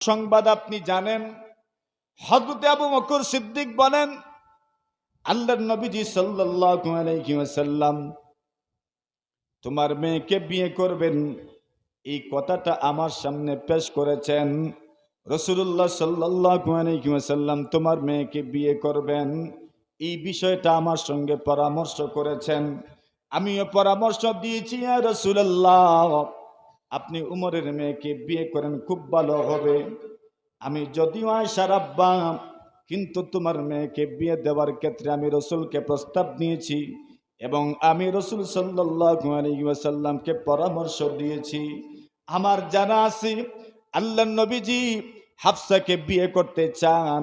সংবাদ আপনি জানেন হজরত আবু বকর সিদ্দিক বলেন, আল্লাহর নবীজি ওয়াসাল্লাম, তোমার মেয়েকে বিয়ে করবেন। এই কথাটা আমার সামনে পেশ করেছেন রসুল্লাহ ওয়াসাল্লাম, তোমার মেয়েকে বিয়ে করবেন। এই বিষয়টা আমার সঙ্গে পরামর্শ করেছেন। আমিও পরামর্শ দিয়েছি রসুল্লাহ আপনি উমরের মেয়েকে বিয়ে করেন, খুব ভালো হবে। আমি যদিও আয়সার আব্বা কিন্তু তোমার মেয়েকে বিয়ে দেওয়ার ক্ষেত্রে আমি রসুলকে প্রস্তাব নিয়েছি এবং আমি রসুল সাল্লাসাল্লামকে পরামর্শ দিয়েছি। আমার জানা আছে আল্লাহ নবীজি হাফসাকে বিয়ে করতে চান।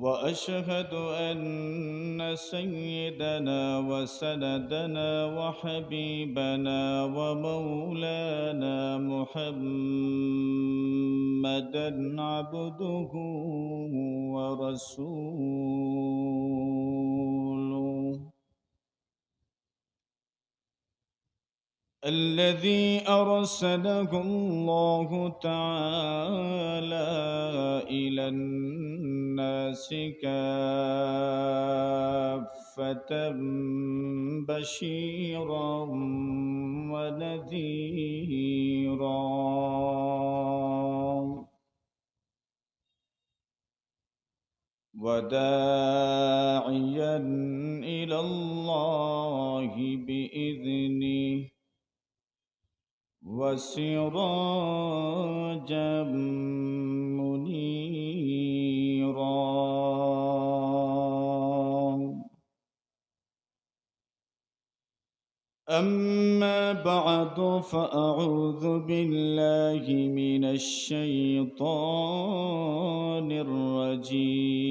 وأشهد أن سيدنا وسندنا وحبيبنا ومولانا محمدا عبده ورسوله. الذي أرسله الله تعالى إلى الناس كافة بشيرا ونذيرا. وداعيا إلى الله بإذنه. وسراجا منيرا. أما بعد فأعوذ بالله من الشيطان الرجيم.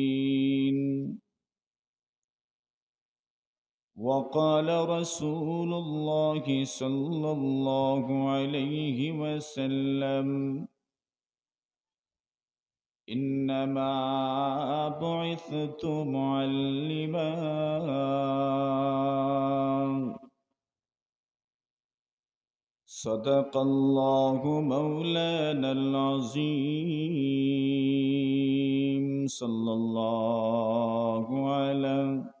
وقال رسول الله صلى الله عليه وسلم إنما بعثت معلما. صدق الله مولانا العظيم صلى الله عليه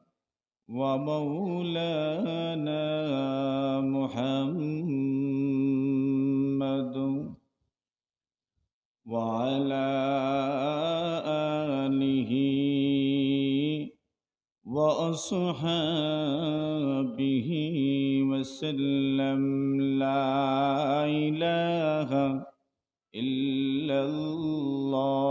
ومولانا محمد وعلى آل آله وأصحابه وسلم. لا إله إلا الله.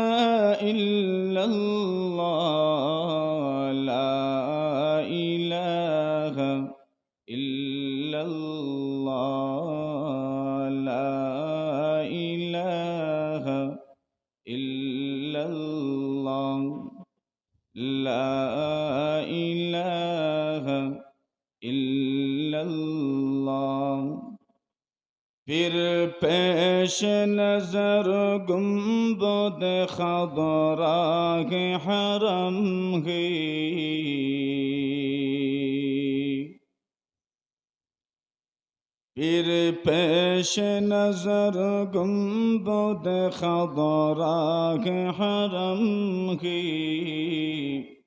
پھر پیش نظر گنبد خضرا کے حرم گئی۔ پھر پیش نظر گنبد خضرا کے حرم گئی۔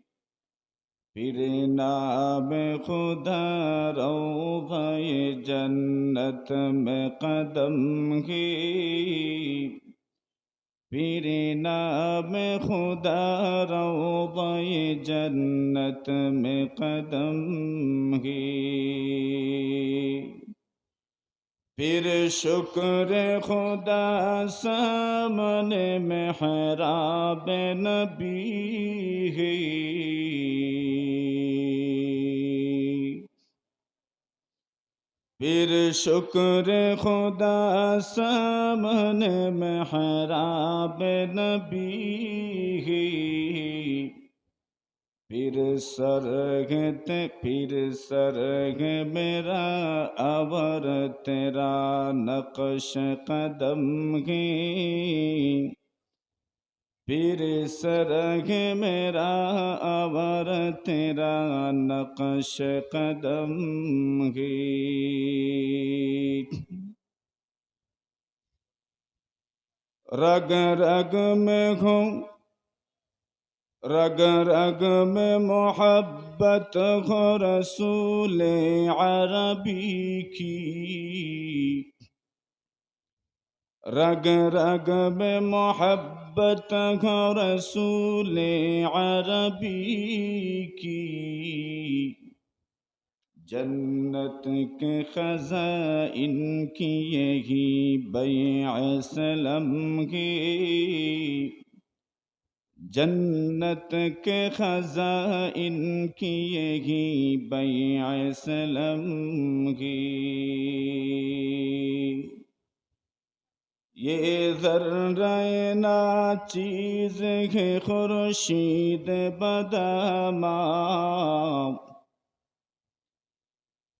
پھر نام خدا روضہ جنت میں قدم ہی۔ پھر نام خدا روضہ جنت میں قدم ہی۔ پھر شکر خدا سامنے محراب نبی ہے۔ پھر شکر خدا سامنے محراب نبی ہے۔ پھر سرگ پھر سرگ میرا اور تیرا نقش قدم ہے۔ پھر سرگ میرا اور تیرا نقش قدم ہے۔ رگ رگ میں ہوں۔ رگ رگ میں محبت ہو رسول عربی کی رگ رگ میں محبت ہو رسول عربی کی جنت کے خزائن کی یہی بیع سلم کی جنت کے خزائن کی یہی بیع سلم کی یہ ذرہ نا چیز ہے خورشید بداما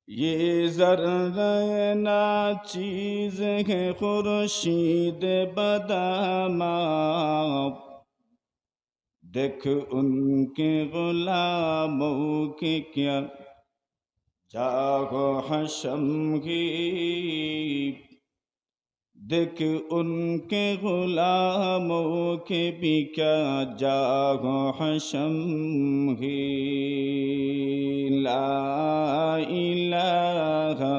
یہ ذرہ نا چیز ہے خورشید بداما देख उनके गुलामों के क्या जागो हशम की देख उनके गुलामों के भी क्या जागो हशम ही ला इलाहा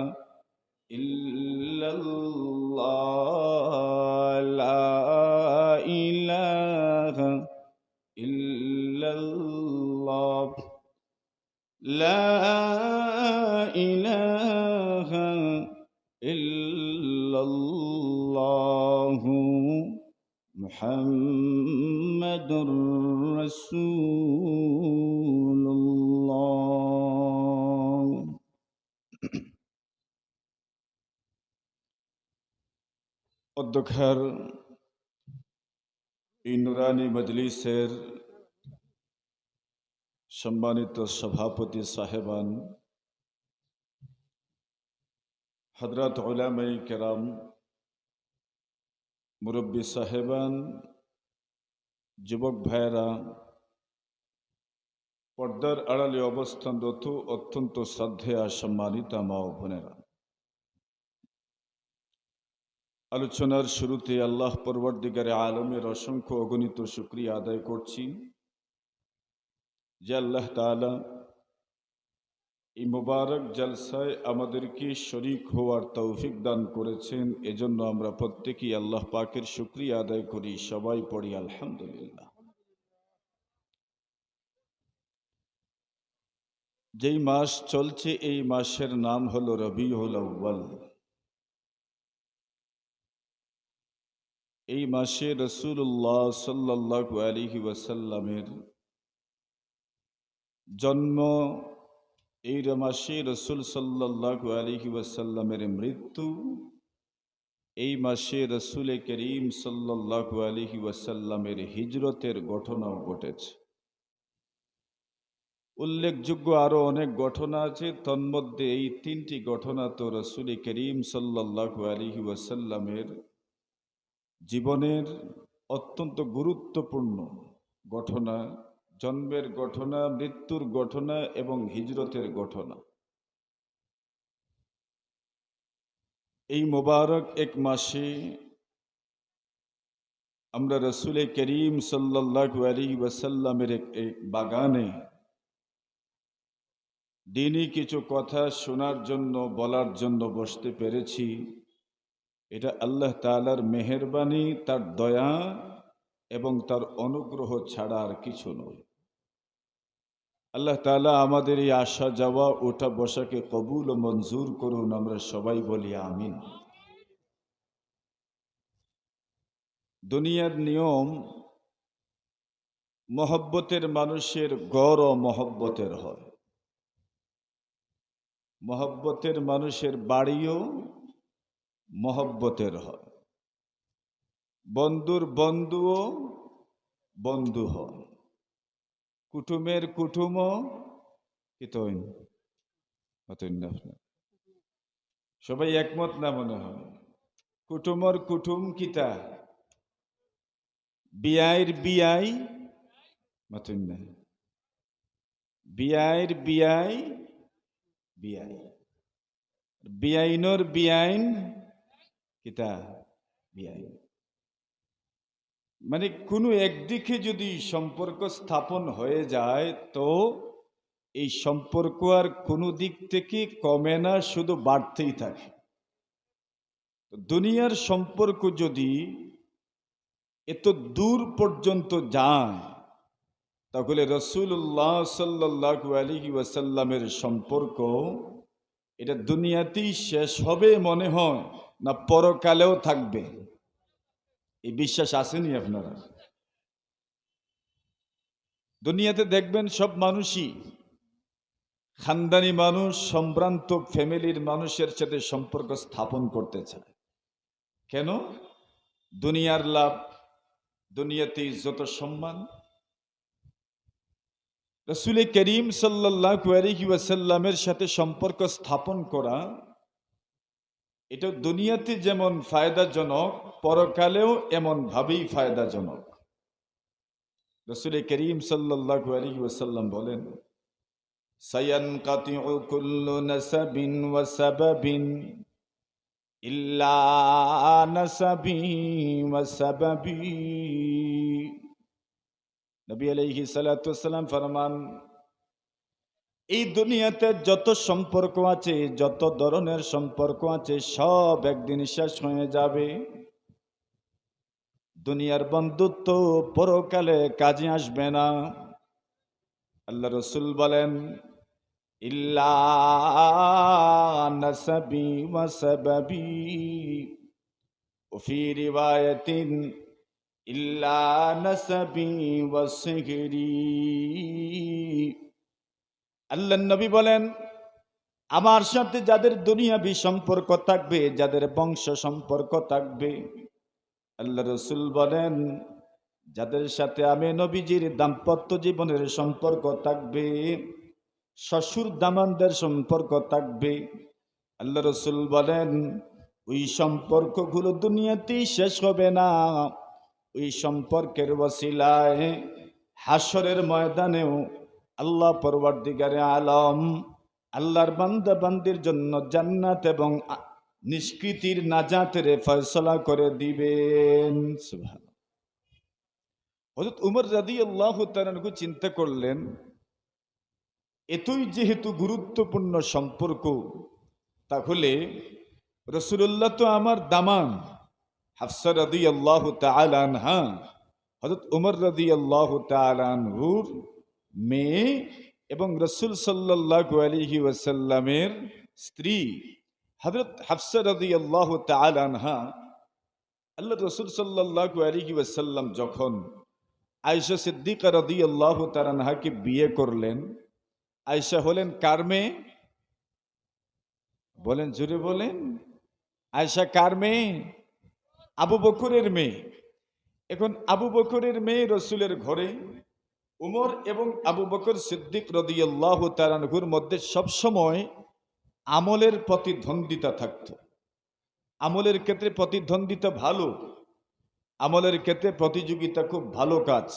इल्लल्लाह لا إله إلا الله محمد رسول الله. الدكهر إن نوراني مجلس سير সম্মানিত সভাপতি সাহেবান হজরত ওলামাই কেরাম, মুরব্বী সাহেবান, যুবক ভাইয়েরা, পর্দার আড়ালে অবস্থানরত অত্যন্ত শ্রদ্ধেয়া সম্মানিতা মা ও বোনেরা। আলোচনার শুরুতে আল্লাহ পরবর্তীকারে আলমের অসংখ্য অগণিত শুক্রিয়া আদায় করছি। যে আল্লাহ তাআলা এই মোবারক জলসায় আমাদেরকে শরিক হওয়ার তৌফিক দান করেছেন, এজন্য আমরা প্রত্যেকেই আল্লাহ পাকের শুক্রিয়া আদায় করি, সবাই পড়ি আলহামদুলিল্লাহ। যেই মাস চলছে, এই মাসের নাম হলো রবিউল আউ্বাল এই মাসে রসুল্লাহ সাল্লাহ আলিহি ওয়াসাল্লামের জন্ম এই মাসে রসুল সাল্লাহ আলিহি ওয়াসাল্লামের মৃত্যু। এই মাসে রসুল করিম সাল্লাহ আলিহি ওয়াসাল্লামের হিজরতের ঘটনাও ঘটেছে। উল্লেখযোগ্য আরও অনেক ঘটনা আছে, তন্মধ্যে এই তিনটি ঘটনা তো রসুল করিম সাল্লাহ আলিহি ওয়াসাল্লামের জীবনের অত্যন্ত গুরুত্বপূর্ণ ঘটনা। জন্মের ঘটনা মৃত্যুর ঘটনা এবং হিজরতের ঘটনা এই মোবারক এক মাসে আমরা রসুল করিম সাল্লাহ আলী ওয়াসাল্লামের এক এক বাগানে দিনই কিছু কথা শোনার জন্য, বলার জন্য বসতে পেরেছি। এটা আল্লাহ তালার মেহরবানি, তার দয়া এবং তার অনুগ্রহ ছাড়া আর কিছু নয়। আল্লাহ তালা আমাদের এই আসা যাওয়া, ওঠা, বসাকে কবুল ও মঞ্জুর করুন, আমরা সবাই বলি আমিন। দুনিয়ার নিয়ম মহব্বতের মানুষের গড় মহব্বতের হয়। মহব্বতের মানুষের বাড়িও মহব্বতের হয়। বন্ধুর বন্ধুও বন্ধু হয়। কুটুমের কুটুমও কি তৈন? আপনার সবাই একমত না মনে হয়? কুটুমর কুটুম কিতা বিয়াইর বিয়াই মাতুন না। বিয়াই বিয়াই। বিআইনর বিআইন কিতা বিআইন মানে কোনো একদিকে যদি সম্পর্ক স্থাপন হয়ে যায়, তো এই সম্পর্ক আর কোনো দিক থেকে কমে না, শুধু বাড়তেই থাকে। দুনিয়ার সম্পর্ক যদি এত দূর পর্যন্ত যায়, তাহলে রসুল্লাহ সাল্লাহু আলী ওয়াসাল্লামের সম্পর্ক এটা দুনিয়াতেই শেষ হবে মনে হয়, না পরকালেও থাকবে? এই বিশ্বাস আসেনি আপনারা? দুনিয়াতে দেখবেন সব মানুষই খানদানি মানুষ, সম্ভ্রান্ত ফ্যামিলির মানুষের সাথে সম্পর্ক স্থাপন করতে চায়। কেন? দুনিয়ার লাভ দুনিয়াতে যত সম্মান। রসুল করিম সাল্লাহ ওয়াসাল্লামের সাথে সম্পর্ক স্থাপন করা এটা দুনিয়াতে যেমন ফায়দাজনক, পরকালেও এমনভাবেই ফায়দাজনক। রসুল করিম সাল্লাহ ওয়াসাল্লাম বলেন সায়ান ওয়াসাবাবিন ইল্লা নাসাবি নবী আলাইহি সালাতাম ফরমান এই দুনিয়াতে যত সম্পর্ক আছে, যত ধরনের সম্পর্ক আছে, সব একদিন শেষ হয়ে যাবে। দুনিয়ার বন্ধুত্ব পরকালে কাজে আসবে না। আল্লাহ রসুল বলেন ইসাবি ইল্লা আল্লাহ নবী বলেন, আমার সাথে যাদের দুনিয়াবি সম্পর্ক থাকবে, যাদের বংশ সম্পর্ক থাকবে, আল্লাহ রসুল বলেন, যাদের সাথে আমি নবীজির দাম্পত্য জীবনের সম্পর্ক থাকবে, শ্বশুর দামানদের সম্পর্ক থাকবে, আল্লাহ রসুল বলেন, ওই সম্পর্কগুলো দুনিয়াতেই শেষ হবে না। ওই সম্পর্কের ওসিলায় হাসরের ময়দানেও আল্লাহ পরবর্তীকারে আলম, আল্লাহর বান্দা বান্দির জন্য জান্নাত এবং নিষ্কৃতির নাজাতের ফয়সলা করে দিবেন। হজরত উমর রাদি আল্লাহ তালু চিন্তা করলেন, এতই যেহেতু গুরুত্বপূর্ণ সম্পর্ক, তাহলে রসুল্লাহ তো আমার দামান। হাফসা রাদি আল্লাহ তালানহা হজরত উমর রাদি আল্লাহ তালানহুর মেয়ে এবং রসুল সাল্লাহ আলহি ওয়াসাল্লামের স্ত্রী। হজরত হাফসা রাদি আল্লাহ তালানহা আল্লাহ রসুল সাল্লাহ আলহি ওয়াসাল্লাম যখন আয়সা সিদ্দিকা রদি আল্লাহ তালানহাকে বিয়ে করলেন আয়সা হলেন কার মেয়ে? বলেন জুড়ে বলেন। আয়সা কার মেয়ে? আবু বকুরের মেয়ে। এখন আবু বকুরের মেয়ে রসুলের ঘরে উমর এবং আবু বকর সিদ্দিক রদিয়াল্লাহ তারানহুর মধ্যে সবসময় আমলের প্রতিদ্বন্দ্বিতা থাকত। আমলের ক্ষেত্রে প্রতিদ্বন্দ্বিতা ভালো, আমলের ক্ষেত্রে প্রতিযোগিতা খুব ভালো কাজ।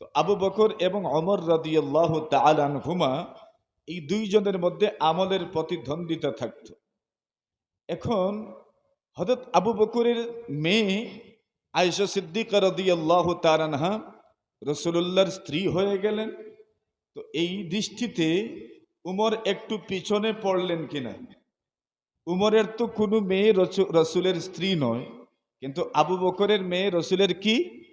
তো আবু বকর এবং অমর রাদিয়াল্লাহ তালানহুমা এই দুইজনের মধ্যে আমলের প্রতিদ্বন্দ্বিতা থাকত। এখন হঠাৎ আবু বকরের মেয়ে আয়সা সিদ্দিকা রদিয়াল্লাহ তারানহা রসুল্লাহর স্ত্রী হয়ে গেলেন। তো এই দৃষ্টিতে উমর একটু পিছনে পড়লেন কিনা? উমরের তো কোনো মেয়ে রসু- রসুলের স্ত্রী নয়, কিন্তু আবু বকরের মেয়ে রসুলের কি?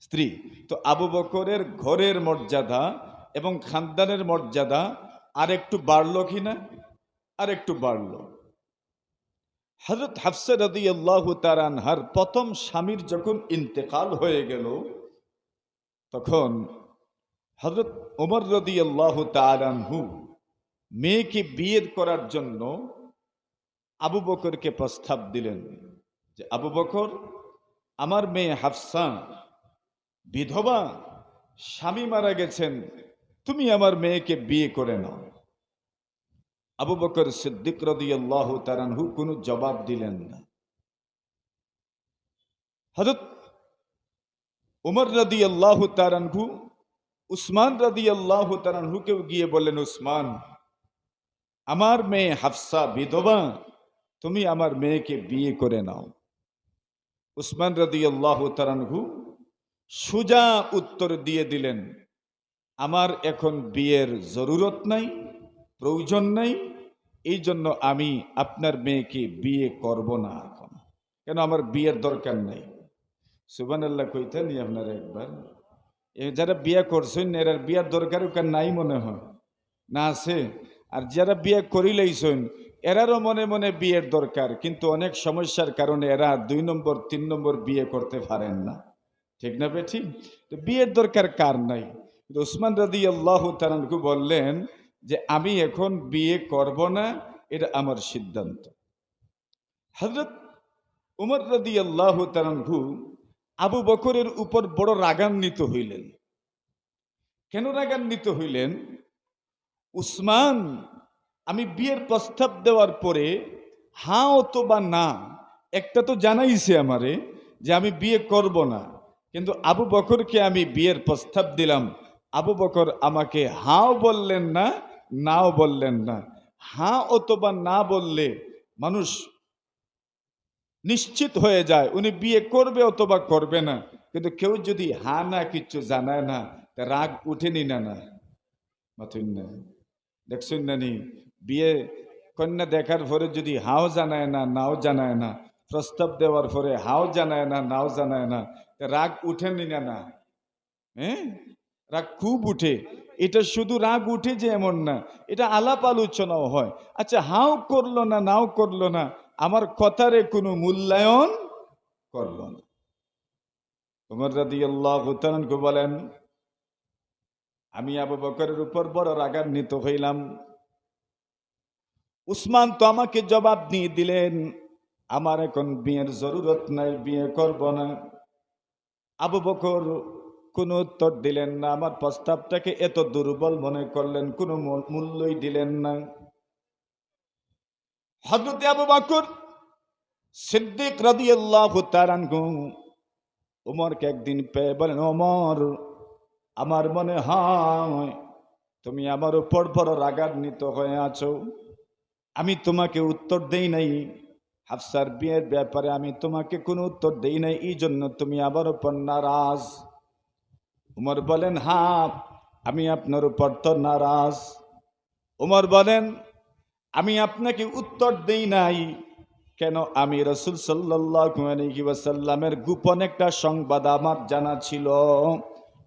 স্ত্রী। তো আবু বকরের ঘরের মর্যাদা এবং খানদানের মর্যাদা আর একটু বাড়লো কিনা? আর একটু বাড়ল। হজরত হাফসা রদি আল্লাহ তারানহার প্রথম স্বামীর যখন ইন্তেকাল হয়ে গেল তখন হজরত ওমর রদি আল্লাহ তারানহু মেয়েকে বিয়ে করার জন্য আবু বকরকে প্রস্তাব দিলেন যে, আবু বকর, আমার মেয়ে হাফসা, বিধবা, স্বামী মারা গেছেন, তুমি আমার মেয়েকে বিয়ে করে নাও। আবু বকর সিদ্দিক রদিয়াল্লাহ তারানহু কোনো জবাব দিলেন না। হজরত উমর রদি আল্লাহ তারানহু উসমান রদি আল্লাহ তারানহুকেও গিয়ে বললেন, উসমান, আমার মেয়ে হাফসা বিধবা, তুমি আমার মেয়েকে বিয়ে করে নাও। উসমান রদি আল্লাহ তারানহু সুজা উত্তর দিয়ে দিলেন, আমার এখন বিয়ের জরুরত নাই, প্রয়োজন নাই, এই জন্য আমি আপনার মেয়েকে বিয়ে করব না এখন। কেন? আমার বিয়ের দরকার নাই। সুবান আল্লাহ কইতেন আপনার একবার। যারা বিয়ে করছেন, এরা বিয়ার দরকার ওখানে নাই মনে হয়। না আছে? আর যারা বিয়ে করিলেইছেন এরারও মনে মনে বিয়ের দরকার, কিন্তু অনেক সমস্যার কারণে এরা দুই নম্বর, তিন নম্বর বিয়ে করতে পারেন না। ঠিক না বেঠি? তো বিয়ের দরকার কার নাই? উসমান রাদি আল্লাহ তালানকু বললেন যে, আমি এখন বিয়ে করব না, এটা আমার সিদ্ধান্ত। হজরত উমর রাদি আল্লাহ তালানহু আবু বকরের উপর বড় রাগান্বিত হইলেন। কেন রাগান্বিত হইলেন? উসমান, আমি বিয়ের প্রস্তাব দেওয়ার পরে, হাঁ অথবা না, একটা তো জানাইছে আমারে যে আমি বিয়ে করব না। কিন্তু আবু বকরকে আমি বিয়ের প্রস্তাব দিলাম। আবু বকর আমাকে হাও বললেন না, নাও বললেন না। হাঁ অথবা না বললে মানুষ নিশ্চিত হয়ে যায়, উনি বিয়ে করবে অথবা করবে না। কিন্তু কেউ যদি হা না, কিচ্ছু জানায় না রাগ উঠেনি না না। মাথুন না। দেখছেন না নি? বিয়ে কন্যা দেখার পরে যদি হাও জানায় না, নাও জানায় না, প্রস্তাব দেওয়ার পরে হাও জানায় না, নাও জানায় না রাগ উঠেনি না না। হ্যাঁ রাগ খুব উঠে। এটা শুধু রাগ উঠে যে এমন না, এটা আলাপ আলোচনাও হয়। আচ্ছা হাও করল না, নাও করল না আমার কথারে কোনো মূল্যায়ন করল না। তোমার রাদি বলেন, আমি আবু বকরের উপর বড় রাগান্বিত হইলাম। উসমান তো আমাকে জবাব দিয়ে দিলেন, আমার এখন বিয়ের জরুরত নাই, বিয়ে করব না। আবু বকর কোনো উত্তর দিলেন না, আমার প্রস্তাবটাকে এত দুর্বল মনে করলেন, কোনো মূল- মূল্যই দিলেন না। হজরত আবু বকর সিদ্দিক রাদিয়াল্লাহু তাআলাহু উমরকে একদিন পেয়ে বলেন, ওমর, আমার মনে হয় তুমি আমার উপর বড় রাগান্বিত হয়ে আছো। আমি তোমাকে উত্তর দেই নাই। হাফসার বিয়ের ব্যাপারে আমি তোমাকে কোনো উত্তর দেই নাই। এই জন্য তুমি আবার উপর নারাজ। উমর বলেন হ্যাঁ আমি আপনার উপর তো নারাজ। উমর বলেন আমি আপনাকে উত্তর দেই নাই। কেন? আমি রসুল সাল্লাসাল্লামের গোপন একটা সংবাদ আমার জানা ছিল।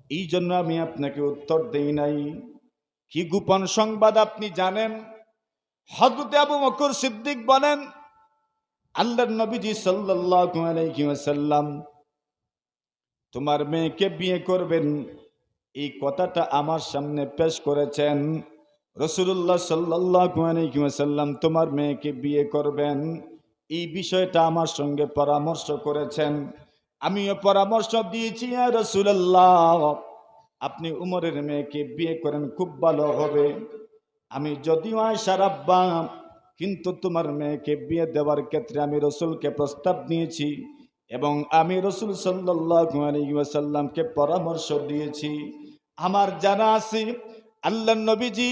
এই জন্য আমি আপনাকে উত্তর দেই নাই। কি গোপন সংবাদ আপনি জানেন? হজরত আবু মকুর সিদ্দিক বলেন আল্লাহ নবীজি সাল্লাম তোমার মেয়েকে বিয়ে করবেন। এই কথাটা আমার সামনে পেশ করেছেন। রসুল্লাহ সাল্লাম তোমার মেয়েকে বিয়ে করবেন। এই বিষয়টা আমার সঙ্গে পরামর্শ করেছেন। আমিও পরামর্শ দিয়েছি রসুল্লাহ, আপনি উমরের মেয়েকে বিয়ে করেন, খুব ভালো হবে। আমি যদিও আয়সার আব্বা কিন্তু তোমার মেয়েকে বিয়ে দেওয়ার ক্ষেত্রে আমি রসুলকে প্রস্তাব দিয়েছি এবং আমি রসুল সাল্লাসাল্লামকে পরামর্শ দিয়েছি। আমার জানা আছে আল্লাহ নবীজি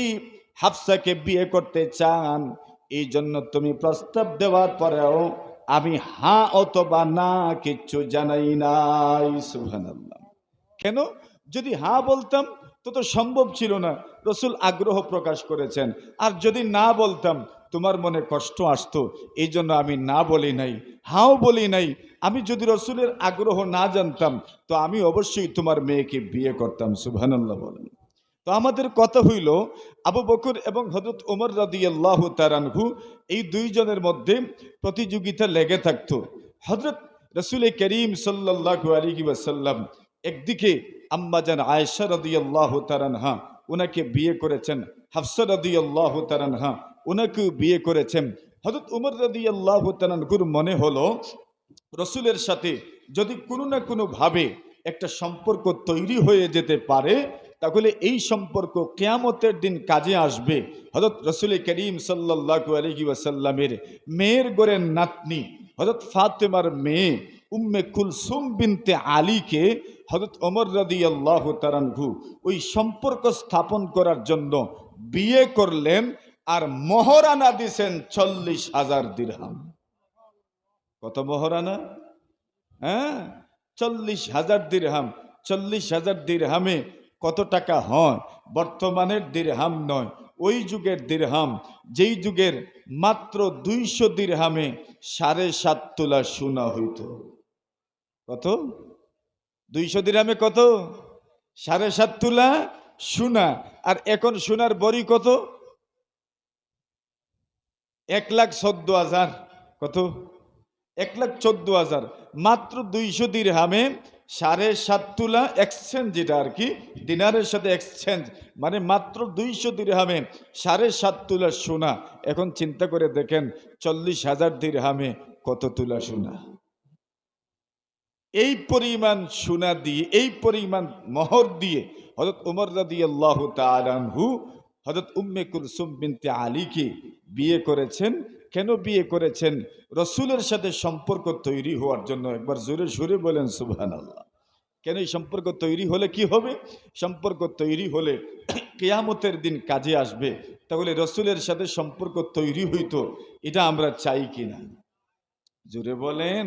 হাফসাকে বিয়ে করতে চান এই জন্য তুমি প্রস্তাব দেওয়ার পরেও আমি হা অথবা না কিচ্ছু জানাই নাই, সুবহানাল্লাহ। কেন? যদি হ্যাঁ বলতাম, তো তো সম্ভব ছিল না। রসুল আগ্রহ প্রকাশ করেছেন। আর যদি না বলতাম, তোমার মনে কষ্ট আসতো এই জন্য আমি না বলি নাই, হাও বলি নাই। আমি যদি রসুলের আগ্রহ না জানতাম, তো আমি অবশ্যই তোমার মেয়েকে বিয়ে করতাম, সুবহানাল্লাহ বলেন। তো আমাদের কথা হইল, আবু বকর এবং হজরত ওমর রাদি আল্লাহ তারানহু এই দুইজনের মধ্যে প্রতিযোগিতা লেগে থাকতো। হজরত রসুল করিম সাল্লাহু আলী ওয়াসাল্লাম একদিকে আম্মাজান আয়েশা রদি আল্লাহ তারানহা ওনাকে বিয়ে করেছেন, হাফসা রদি আল্লাহ তারানহা ওনাকেও বিয়ে করেছেন। হজরত উমর রদি আল্লাহ তারানহুর মনে হলো, রসুলের সাথে যদি কোনো না কোনোভাবে একটা সম্পর্ক তৈরি হয়ে যেতে পারে তাহলে এই সম্পর্ক কেয়ামতের দিন কাজে আসবে। হজরত রসুল করিম সাল্লাহু আলহি ওয়াসাল্লামের মেয়ের গোরের নাতনি হজরত ফাতেমার মেয়ে উম্মে কুলসুম বিনতে আলীকে হজরত অমর রদি আল্লাহ তারানহু ওই সম্পর্ক স্থাপন করার জন্য বিয়ে করলেন আর মহরানা দিছেন চল্লিশ হাজার দিরহাম। কত মহরানা? হ্যাঁ? চল্লিশ হাজার দিরহাম। চল্লিশ হাজার দিরহামে কত টাকা হয় বর্তমানের দিরহাম নয়। ওই যুগের দিরহাম, যেই যুগের মাত্র দুইশো দিরহামে সাড়ে সাত তোলা সোনা হইত। কত? দুইশো দিরহামে কত? সাড়ে সাত তোলা সোনা। আর এখন সোনার বড়ি কত? এক লাখ চোদ্দ হাজার। কত? এক লাখ চোদ্দ হাজার। মাত্র দুইশো দিরহামে সাড়ে সাত তুলা এক্সচেঞ্জ যেটা আর কি দিনারের সাথে এক্সচেঞ্জ মানে মাত্র দুইশো দিরহামে সাড়ে সাত তুলা সোনা। এখন চিন্তা করে দেখেন, চল্লিশ হাজার দিরহামে কত তুলা সোনা। এই পরিমাণ সোনা দিয়ে, এই পরিমাণ মহর দিয়ে হজরত উমর রাদি আল্লাহ তালানহু হজরত উম্মে কুলসুম বিনতে আলীকে বিয়ে করেছেন। কেন বিয়ে করেছেন? রসুলের সাথে সম্পর্ক তৈরি হওয়ার জন্য একবার জোরে সুরে বলেন সুবহান আল্লাহ কেন এই সম্পর্ক তৈরি হলে কি হবে? সম্পর্ক তৈরি হলে কেয়ামতের দিন কাজে আসবে। তাহলে রসুলের সাথে সম্পর্ক তৈরি হইতো, এটা আমরা চাই কিনা? জোরে বলেন।